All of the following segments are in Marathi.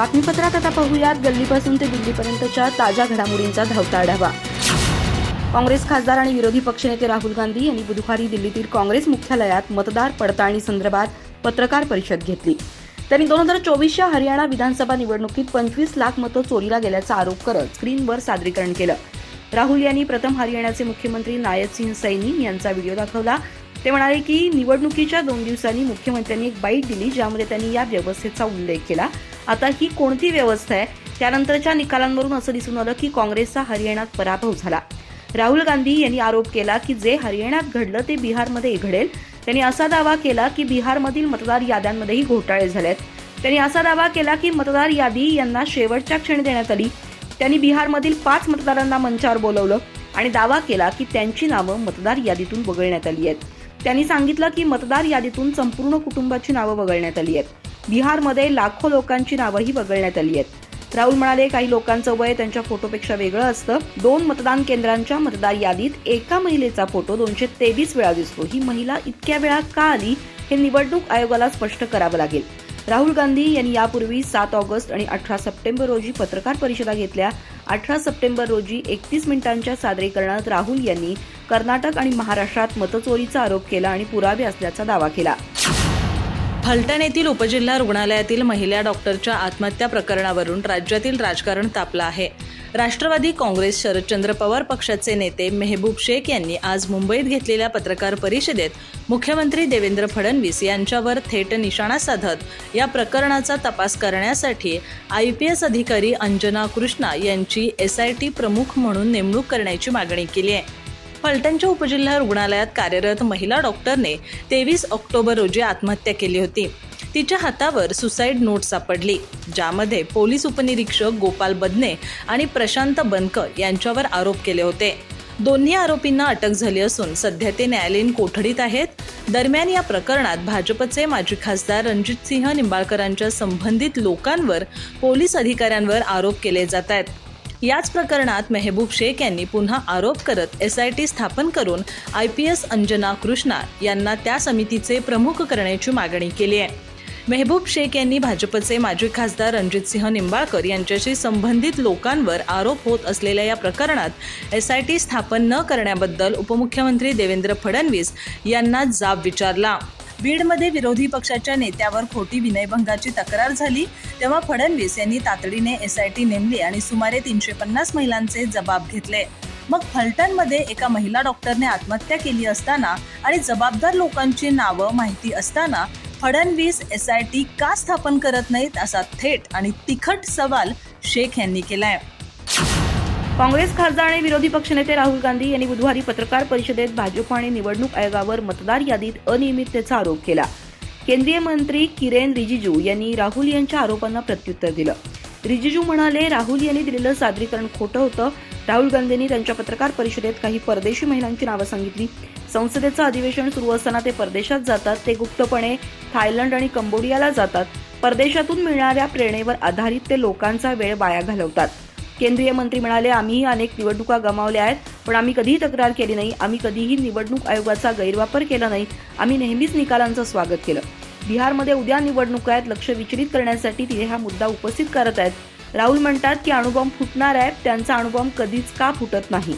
बातमीपत्रात आता पाहूयात गल्लीपासून ते दिल्लीपर्यंतच्या ताज्या घडामोडींचा धावता आढावा. काँग्रेस खासदार आणि विरोधी पक्षनेते राहुल गांधी यांनी बुधवारी दिल्लीतील काँग्रेस मुख्यालयात मतदार पडताळणी संदर्भात पत्रकार परिषद घेतली. त्यांनी दोन हजार चोवीसच्या हरियाणा विधानसभा निवडणुकीत पंचवीस लाख मतं चोरीला गेल्याचा आरोप करत स्क्रीनवर सादरीकरण केलं. राहुल यांनी प्रथम हरियाणाचे मुख्यमंत्री नायब सिंह सैनी यांचा व्हिडिओ दाखवला. ते म्हणाले की निवडणुकीच्या दोन दिवसांनी मुख्यमंत्र्यांनी एक बाईट दिली ज्यामध्ये त्यांनी या व्यवस्थेचा उल्लेख केला. आता ही कोणती व्यवस्था आहे? त्यानंतरच्या निकालांवरून असं दिसून आलं की काँग्रेसचा हरियाणात पराभव झाला. राहुल गांधी यांनी आरोप केला की जे हरियाणात घडलं ते बिहारमध्ये घडेल. त्यांनी असा दावा केला की बिहारमधील मतदार याद्यांमध्येही घोटाळे झालेत. त्यांनी असा दावा केला की मतदार यादी यांना शेवटच्या क्षणी देण्यात आली. त्यांनी बिहारमधील पाच मतदारांना मंचावर बोलवलं आणि दावा केला की त्यांची नावं मतदार यादीतून वगळण्यात आली आहेत. त्यांनी सांगितलं की मतदार यादीतून संपूर्ण कुटुंबाची नावं वगळण्यात आली आहेत. बिहारमध्ये लाखो लोकांची नावंही वगळण्यात आली आहेत. राहुल म्हणाले काही लोकांचं वय त्यांच्या फोटोपेक्षा वेगळं असतं. दोन मतदान केंद्रांच्या मतदार यादीत एका महिलेचा फोटो दोनशे तेवीस वेळा दिसतो. ही महिला इतक्या वेळा का आली? हे निवडणूक आयोगाला स्पष्ट करावं लागेल. राहुल गांधी यांनी यापूर्वी सात ऑगस्ट आणि अठरा सप्टेंबर रोजी पत्रकार परिषदा घेतल्या. अठरा सप्टेंबर रोजी एकतीस मिनिटांच्या सादरीकरणात राहुल यांनी कर्नाटक आणि महाराष्ट्रात मतचोरीचा आरोप केला आणि पुरावे असल्याचा दावा केला. फलटण येथील उपजिल्हा रुग्णालयातील महिला डॉक्टरच्या आत्महत्या प्रकरणावरून राज्यातील राजकारण तापलं आहे. राष्ट्रवादी काँग्रेस शरदचंद्र पवार पक्षाचे नेते मेहबूब शेख यांनी आज मुंबईत घेतलेल्या पत्रकार परिषदेत मुख्यमंत्री देवेंद्र फडणवीस यांच्यावर थेट निशाणा साधत या प्रकरणाचा तपास करण्यासाठी आय पी एस अधिकारी अंजना कृष्णा यांची एस आय टी प्रमुख म्हणून नेमणूक करण्याची मागणी केली आहे. फलटणच्या उपजिल्हा रुग्णालयात कार्यरत महिला डॉक्टरने तेवीस ऑक्टोबर रोजी आत्महत्या केली होती. तिच्या हातावर सुसाईड नोट सापडली ज्यामध्ये पोलीस उपनिरीक्षक गोपाल बदने आणि प्रशांत बनक यांच्यावर आरोप केले होते. दोन्ही आरोपींना अटक झाली असून सध्या ते न्यायालयीन कोठडीत आहेत. दरम्यान या प्रकरणात भाजपचे माजी खासदार रणजितसिंह निंबाळकरांच्या संबंधित लोकांवर पोलीस अधिकाऱ्यांवर आरोप केले जात आहेत. याच प्रकरणात मेहबूब शेख यांनी पुन्हा आरोप करत एस आय टी स्थापन करून I P S Anjana Krishna यांना त्या समितीचे प्रमुख करण्याची मागणी केली आहे. मेहबूब शेख यांनी भाजपचे माजी खासदार रणजितसिंह निंबाळकर यांच्याशी संबंधित लोकांवर आरोप होत असलेल्या या प्रकरणात एस आय टी स्थापन न करण्याबद्दल उपमुख्यमंत्री देवेंद्र फडणवीस यांना जाब विचारला. बीडमध्ये विरोधी पक्षाच्या नेत्यावर खोटी विनयभंगाची तक्रार झाली तेव्हा फडणवीस यांनी तातडीने एस आय टी नेमली आणि सुमारे तीनशे पन्नास महिलांचे जबाब घेतले. मग फलटणमध्ये एका महिला डॉक्टरने आत्महत्या केली असताना आणि जबाबदार लोकांची नावं माहिती असताना फडणवीस एस आय टी का स्थापन करत नाहीत असा थेट आणि तिखट सवाल शेख यांनी केलाय. काँग्रेस खासदार आणि विरोधी पक्षनेते राहुल गांधी यांनी बुधवारी पत्रकार परिषदेत भाजप आणि निवडणूक आयोगावर मतदार यादीत अनियमिततेचा आरोप केला. केंद्रीय मंत्री किरेन रिजिजू यांनी राहुल यांच्या आरोपांना प्रत्युत्तर दिलं. रिजिजू म्हणाले राहुल यांनी दिलेलं सादरीकरण खोटं होतं. राहुल गांधींनी त्यांच्या पत्रकार परिषदेत काही परदेशी महिलांची नावं सांगितली. संसदेचं अधिवेशन सुरू असताना ते परदेशात जातात. ते गुप्तपणे थायलंड आणि कंबोडियाला जातात. परदेशातून मिळणाऱ्या प्रेरणेवर आधारित ते लोकांचा वेळ वाया घालवतात. केंद्रीय मंत्री म्हणाले आम्हीही अनेक निवडणुका गमावल्या आहेत पण आम्ही कधीही तक्रार केली नाही. आम्ही कधीही निवडणूक आयोगाचा गैरवापर केला नाही. आम्ही नेहमीच निकालांचं स्वागत केलं. बिहारमध्ये उद्या निवडणुका आहेत लक्ष विचलित करण्यासाठी तिथे हा मुद्दा उपस्थित करत आहेत. राहुल म्हणतात की अणुबॉम्ब फुटणार आहे त्यांचा अणुबॉम्ब कधीच का फुटत नाही?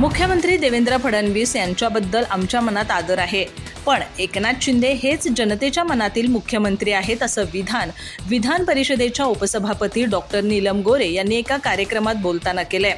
मुख्यमंत्री देवेंद्र फडणवीस यांच्याबद्दल आमच्या मनात आदर आहे. पण एकनाथ शिंदे हेच जनतेच्या मनातील मुख्यमंत्री आहेत असं विधान विधान परिषदेच्या उपसभापती डॉक्टर नीलम गोरे यांनी एका कार्यक्रमात बोलताना केलंय.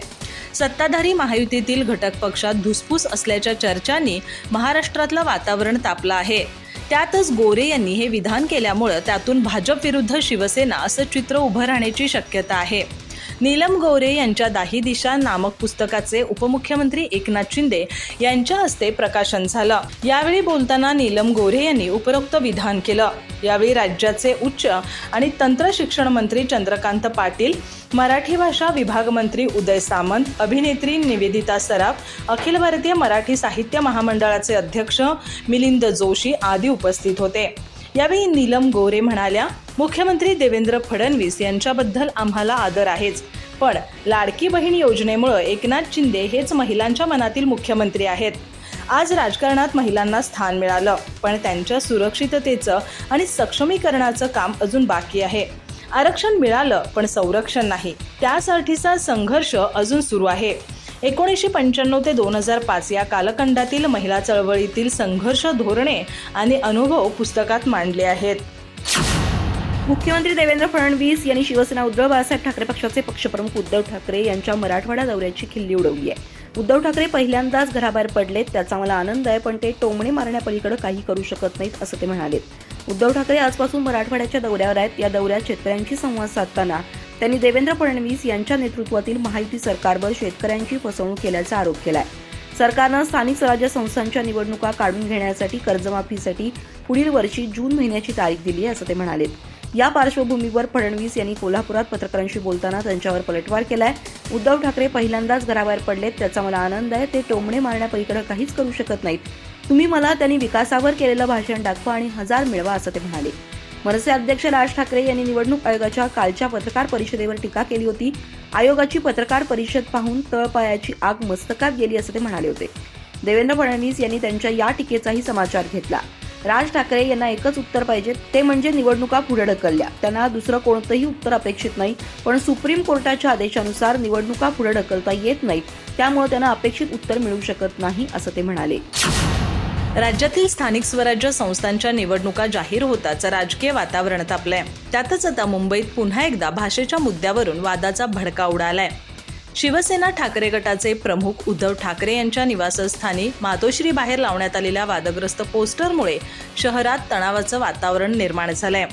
सत्ताधारी महायुतीतील घटक पक्षात धुसफूस असल्याच्या चर्चांनी महाराष्ट्रातलं वातावरण तापलं आहे. त्यातच गोरे यांनी हे विधान केल्यामुळं त्यातून भाजप विरुद्ध शिवसेना असं चित्र उभं राहण्याची शक्यता आहे. नीलम गोरे यांच्या दाही दिशा नामक पुस्तकाचे उपमुख्यमंत्री एकनाथ शिंदे यांच्या हस्ते प्रकाशन झालं. यावेळी बोलताना नीलम गोरे यांनी उपरोक्त विधान केलं. यावेळी राज्याचे उच्च आणि तंत्र शिक्षण मंत्री चंद्रकांत पाटील मराठी भाषा विभाग मंत्री उदय सामंत अभिनेत्री निवेदिता सराफ अखिल भारतीय मराठी साहित्य महामंडळाचे अध्यक्ष मिलिंद जोशी आदी उपस्थित होते. यावेळी नीलम गोरे म्हणाल्या मुख्यमंत्री देवेंद्र फडणवीस यांच्याबद्दल आम्हाला आदर आहेच. पण लाडकी बहीण योजनेमुळं एकनाथ शिंदे हेच महिलांच्या मनातील मुख्यमंत्री आहेत. आज राजकारणात महिलांना स्थान मिळालं पण त्यांच्या सुरक्षिततेचं आणि सक्षमीकरणाचं काम अजून बाकी आहे. आरक्षण मिळालं पण संरक्षण नाही. त्यासाठीचा संघर्ष अजून सुरू आहे. एकोणीसशे पंच्याण्णव ते दोन हजार पाच या कालखंडातील महिला चळवळीतील संघर्ष धोरणे आणि अनुभव पुस्तकात मांडले आहेत. मुख्यमंत्री देवेंद्र फडणवीस यांनी शिवसेना उद्धव बाळासाहेब ठाकरे पक्षाचे पक्षप्रमुख उद्धव ठाकरे यांच्या मराठवाडा दौऱ्याची खिल्ली उडवली आहे. उद्धव ठाकरे पहिल्यांदाच घराबाहेर पडलेत त्याचा मला आनंद आहे पण ते टोमणे मारण्यापलीकडे काही करू शकत नाहीत असं ते म्हणाले उद्धव ठाकरे आजपासून मराठवाड्याच्या दौऱ्यावर आहेत. या दौऱ्यात शेतकऱ्यांशी संवाद साधताना त्यांनी देवेंद्र फडणवीस यांच्या नेतृत्वातील महायुती सरकारवर शेतकऱ्यांची फसवणूक केल्याचा आरोप केलाय. सरकारनं स्थानिक स्वराज्य संस्थांच्या निवडणुका काढून घेण्यासाठी कर्जमाफीसाठी पुढील वर्षी जून महिन्याची तारीख दिली आहे असं ते म्हणाले या पार्श्वभूमीवर फडणवीस यांनी कोल्हापुरात पत्रकारांशी बोलताना त्यांच्यावर पलटवार केलाय. उद्धव ठाकरे पहिल्यांदाच घराबाहेर पडलेत त्याचा मला आनंद आहे. ते टोमणे मारण्यापलीकडे काहीच करू शकत नाहीत. तुम्ही मला त्यांनी विकासावर केलेलं भाषण दाखवा आणि हजार मिळवा असं ते म्हणाले. मनसे अध्यक्ष राज ठाकरे यांनी निवडणूक आयोगाच्या कालच्या पत्रकार परिषदेवर टीका केली होती. आयोगाची पत्रकार परिषद पाहून तळपायाची आग मस्तकात गेली असं ते म्हणाले होते. देवेंद्र फडणवीस यांनी त्यांच्या या टीकेचाही समाचार घेतला. राज ठाकरे यांना एकच उत्तर पाहिजे ते म्हणजे निवडणुका पुढे ढकलल्या. त्यांना दुसरं कोणतंही उत्तर अपेक्षित नाही पण सुप्रीम कोर्टाच्या आदेशानुसार निवडणुका पुढे ढकलता येत नाहीत. त्यामुळे त्यांना अपेक्षित उत्तर मिळू शकत नाही असं ते म्हणाले. राज्यातील स्थानिक स्वराज्य संस्थांच्या निवडणुका जाहीर होताच राजकीय वातावरण तापलंय. त्यातच आता मुंबईत पुन्हा एकदा भाषेच्या मुद्द्यावरून वादाचा भडका उडालाय. शिवसेना ठाकरे गटाचे प्रमुख उद्धव ठाकरे यांच्या निवासस्थानी मातोश्री बाहेर लावण्यात आलेल्या वादग्रस्त पोस्टरमुळे शहरात तणावाचं वातावरण निर्माण झालंय.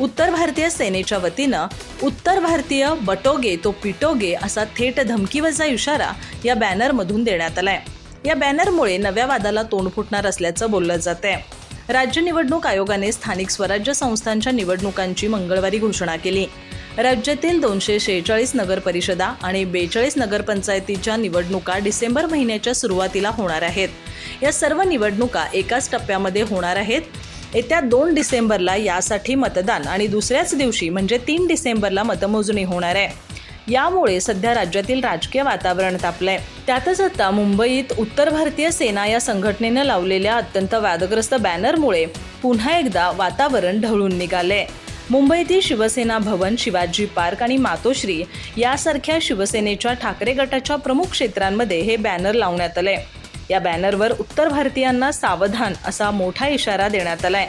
उत्तर भारतीय सेनेच्या वतीनं उत्तर भारतीय बटोगे तो पिटोगे असा थेट धमकीवजा इशारा या बॅनरमधून देण्यात आलाय. या बॅनरमुळे नव्या वादाला तोंड फुटणार असल्याचं बोललं जात आहे राज्य निवडणूक आयोगाने स्थानिक स्वराज्य संस्थांच्या निवडणुकांची मंगळवारी घोषणा केली. राज्यातील दोनशे शेहेचाळीस नगरपरिषदा आणि बेचाळीस नगरपंचायतीच्या निवडणुका डिसेंबर महिन्याच्या सुरुवातीला होणार आहेत. या सर्व निवडणुका एकाच टप्प्यामध्ये होणार आहेत. येत्या दोन डिसेंबरला यासाठी मतदान आणि दुसऱ्याच दिवशी म्हणजे तीन डिसेंबरला मतमोजणी होणार आहे. यामुळे सध्या राज्यातील राजकीय वातावरण तापलंय. त्यातच आता मुंबईत उत्तर भारतीय सेना या संघटनेनं लावलेल्या अत्यंत वादग्रस्त बॅनरमुळे पुन्हा एकदा वातावरण ढवळून निघाले मुंबईतील शिवसेना भवन शिवाजी पार्क आणि मातोश्री यासारख्या शिवसेनेच्या ठाकरे गटाच्या प्रमुख क्षेत्रांमध्ये हे बॅनर लावण्यात आले या बॅनरवर उत्तर भारतीयांना सावधान असा मोठा इशारा देण्यात आलाय.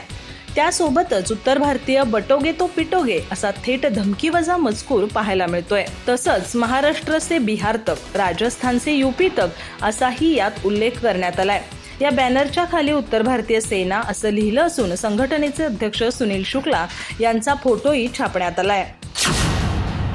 त्यासोबतच उत्तर भारतीय बटोगे तो पिटोगे असा थेट धमकीवजा मजकूर पाहायला मिळतोय. तसंच महाराष्ट्र से बिहार तक राजस्थान से यूपी तक असाही यात उल्लेख करण्यात आलाय. या बॅनरच्या खाली उत्तर भारतीय सेना असं लिहिलं असून संघटनेचे अध्यक्ष सुनील शुक्ला यांचा फोटोही छापण्यात आलाय.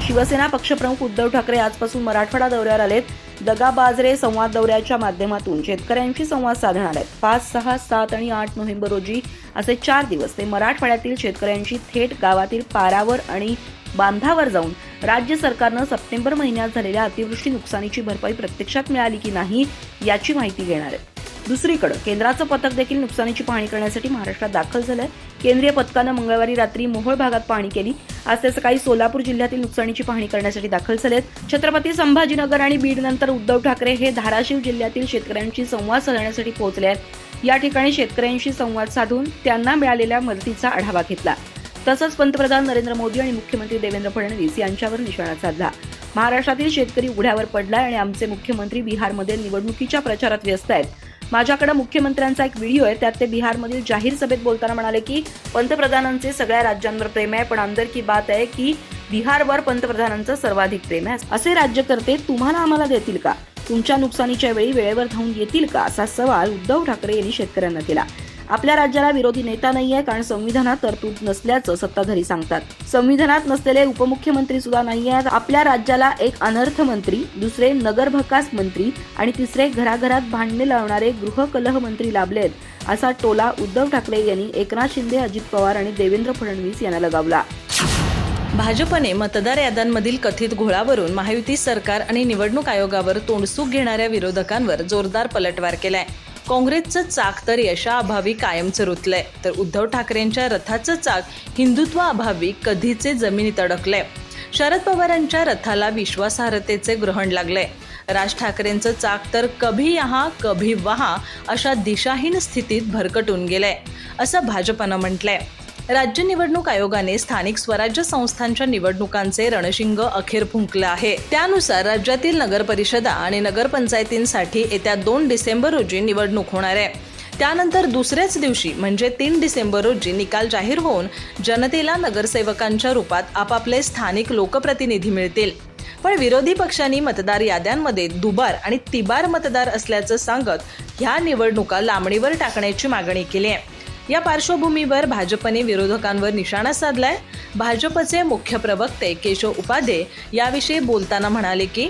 शिवसेना पक्षप्रमुख उद्धव ठाकरे आजपासून मराठवाडा दौऱ्यावर आलेत. दगा बाजरे संवाद दौऱ्याच्या माध्यमातून शेतकऱ्यांशी संवाद साधणार आहेत. पाच सहा सात आणि आठ नोव्हेंबर रोजी असे चार दिवस ते मराठवाड्यातील शेतकऱ्यांशी थेट गावातील पारावर आणि बांधावर जाऊन राज्य सरकारनं सप्टेंबर महिन्यात झालेल्या अतिवृष्टी नुकसानीची भरपाई प्रत्यक्षात मिळाली की नाही याची माहिती घेणार आहेत. दुसरीकडे केंद्राचं पथक देखील नुकसानीची पाहणी करण्यासाठी महाराष्ट्रात दाखल झालंय. केंद्रीय पथकानं मंगळवारी रात्री मोहोळ भागात पाहणी केली. आज ते सकाळी सोलापूर जिल्ह्यातील नुकसानीची पाहणी करण्यासाठी दाखल झालेत. छत्रपती संभाजीनगर आणि बीड नंतर उद्धव ठाकरे हे धाराशिव जिल्ह्यातील शेतकऱ्यांशी संवाद साधण्यासाठी पोहोचले आहेत. या ठिकाणी शेतकऱ्यांशी संवाद साधून त्यांना मिळालेल्या मदतीचा आढावा घेतला. तसंच पंतप्रधान नरेंद्र मोदी आणि मुख्यमंत्री देवेंद्र फडणवीस यांच्यावर निशाणा साधला. महाराष्ट्रातील शेतकरी उघड्यावर पडलाय आणि आमचे मुख्यमंत्री बिहारमध्ये निवडणुकीच्या प्रचारात व्यस्त आहेत. माझ्याकडे मुख्यमंत्र्यांचा एक व्हिडिओ आहे त्यात ते बिहारमधील जाहीर सभेत बोलताना म्हणाले की पंतप्रधानांचे सगळ्या राज्यांवर प्रेम आहे पण अंदर की बात आहे की बिहारवर पंतप्रधानांचं सर्वाधिक प्रेम आहे. असे राज्यकर्ते तुम्हाला आम्हाला देतील का? तुमच्या नुकसानीच्या वेळी वेळेवर धावून येतील का? असा सवाल उद्धव ठाकरे यांनी शेतकऱ्यांना केला. आपल्या राज्याला विरोधी नेता नाहीये कारण संविधानात तरतूद नसल्याचं सत्ताधारी सांगतात. संविधानात नसलेले उपमुख्यमंत्री सुद्धा नाही आहेत आपल्या राज्याला एक अनर्थ मंत्री दुसरे नगरभकास मंत्री आणि तिसरे घराघरात भांडणे लावणारे गृहकलह मंत्री लाभलेत असा टोला उद्धव ठाकरे यांनी एकनाथ शिंदे अजित पवार आणि देवेंद्र फडणवीस यांना लगावला. भाजपने मतदार याद्यांमधील कथित घोळावरून महायुती सरकार आणि निवडणूक आयोगावर तोंडसूक घेणाऱ्या विरोधकांवर जोरदार पलटवार केलाय. काँग्रेसचं चाक तर यशाअभावी कायमचं रुतलंय. तर उद्धव ठाकरेंच्या रथाचं चाक हिंदुत्वाअभावी कधीचे जमिनीत अडकलंय. शरद पवारांच्या रथाला विश्वासार्हतेचे ग्रहण लागलंय. राज ठाकरेंचं चाक तर कभी यहा कभी वहा अशा दिशाहीन स्थितीत भरकटून गेलंय असं भाजपनं म्हटलंय. राज्य निवडणूक आयोगाने स्थानिक स्वराज्य संस्थांच्या निवडणुकांचे रणशिंग अखेर फुंकलं आहे. त्यानुसार राज्यातील नगरपरिषदा आणि नगरपंचायतींसाठी येत्या दोन डिसेंबर रोजी निवडणूक होणार आहे. त्यानंतर दुसऱ्याच दिवशी म्हणजे तीन डिसेंबर रोजी निकाल जाहीर होऊन जनतेला नगरसेवकांच्या रूपात आपापले स्थानिक लोकप्रतिनिधी मिळतील. पण विरोधी पक्षांनी मतदार याद्यांमध्ये दुबार आणि तिबार मतदार असल्याचं सांगत ह्या निवडणुका लांबणीवर टाकण्याची मागणी केली आहे. या पार्श्वभूमीवर भाजपने विरोधकांवर निशाणा साधलाय. भाजपचे मुख्य प्रवक्ते केशव उपाध्ये याविषयी बोलताना म्हणाले की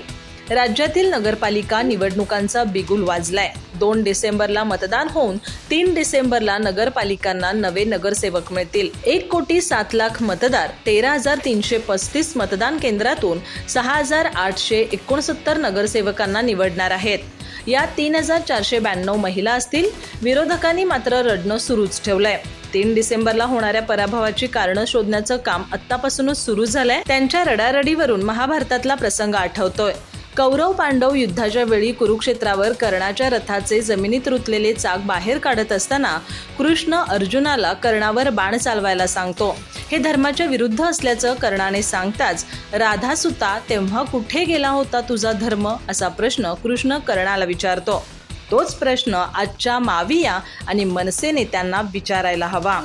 राज्यातील नगरपालिका निवडणुकांचा बिगुल वाजलाय. दोन डिसेंबरला मतदान होऊन तीन डिसेंबरला नगरपालिकांना नवे नगरसेवक मिळतील. एक कोटी सात लाख मतदार तेरा हजार तीनशे पस्तीस मतदान केंद्रातून सहा हजार आठशे एकोणसत्तर नगरसेवकांना निवडणार आहेत. यात तीन हजार चारशे ब्याण्णव महिला असतील विरोधकांनी मात्र रडणं सुरूच ठेवलंय. तीन डिसेंबरला होणाऱ्या पराभवाची कारणं शोधण्याचं काम आत्तापासूनच सुरू झालंय. त्यांच्या रडारडीवरून महाभारतातला प्रसंग आठवतोय. कौरव पांडव युद्धाच्या वेळी कुरुक्षेत्रावर कर्णाच्या रथाचे जमिनीत रुतलेले चाक बाहेर काढत असताना कृष्ण अर्जुनाला कर्णावर बाण चालवायला सांगतो. हे धर्माच्या विरुद्ध असल्याचं कर्णाने सांगताच राधासुता तेव्हा कुठे गेला होता तुझा धर्म? असा प्रश्न कृष्ण कर्णाला विचारतो. तोच प्रश्न आजच्या माविया आणि मनसे नेत्यांना विचारायला हवा.